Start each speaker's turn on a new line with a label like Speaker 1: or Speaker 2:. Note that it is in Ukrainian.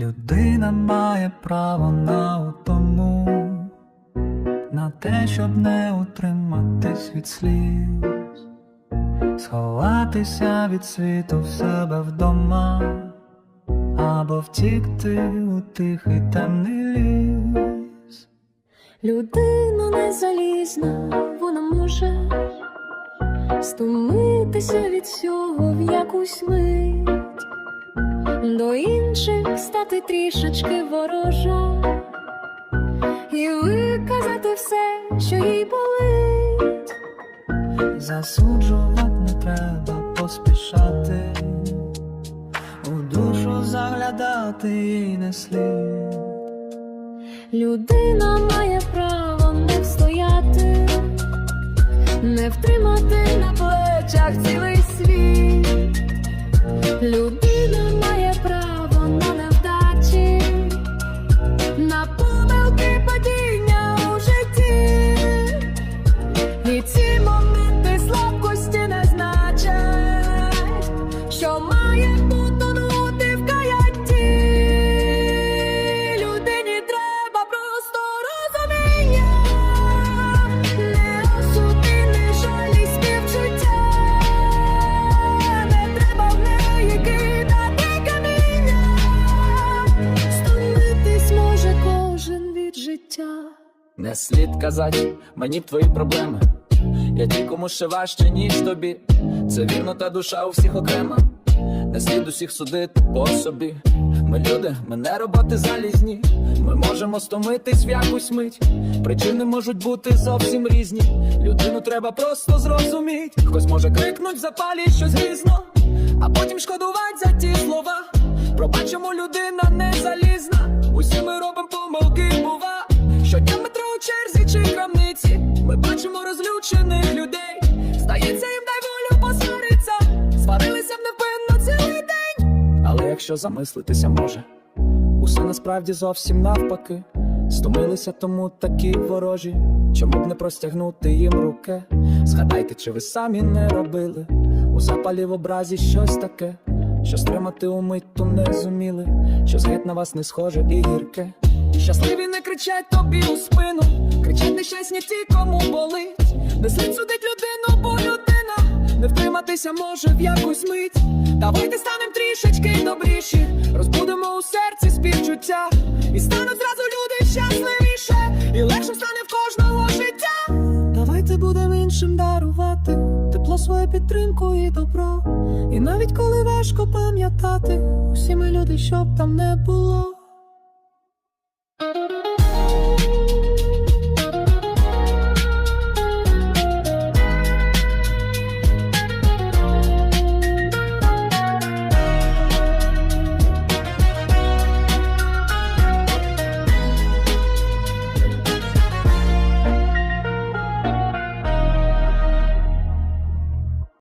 Speaker 1: Людина має право на утому, на те, щоб не утриматись від сліз, сховатися від світу в себе вдома, або втікти у тихий темний ліс.
Speaker 2: Людина не залізна, вона може стомитися від всього в якусь мить, до інших стати трішечки ворожа і виказати все, що їй болить.
Speaker 1: Засуджувати не треба поспішати, у душу заглядати і не слід.
Speaker 2: Людина має право не встояти, не втримати на плечах цілий світ. Людина Не
Speaker 3: слід казати мені б твої проблеми. Я ті, кому ще важче, ніж тобі. Це вірно, та душа у всіх окрема. Не слід усіх судити по собі. Ми люди, ми не роботи залізні. Ми можемо стомитись в якусь мить. Причини можуть бути зовсім різні. Людину треба просто зрозуміть. Хтось може крикнуть запалі щось грізно, а потім шкодувати за ті слова. Пробачимо, людина не залізна. Усі ми робимо помилки, розлючених людей. Здається, їм дай волю посвариться. Сварилися б невпинно цілий день. Але якщо замислитися може, усе насправді зовсім навпаки. Стомилися тому такі ворожі. Чому б не простягнути їм руки? Згадайте, чи ви самі не робили у запалі в образі щось таке, що стримати умить ту не зуміли, що згид на вас не схоже і гірке. Щасливі не кричать тобі у спину, кричать нещасні ті, кому болить. Не слід судить людину, бо людина не втриматися може в якусь мить. Давайте станем трішечки добріші, розбудемо у серці співчуття, і стануть зразу люди щасливіше, і легше стане в кожного життя. Давайте будемо іншим дарувати тепло, свою підтримку і добро. І навіть коли важко пам'ятати, усі ми люди, щоб там не було.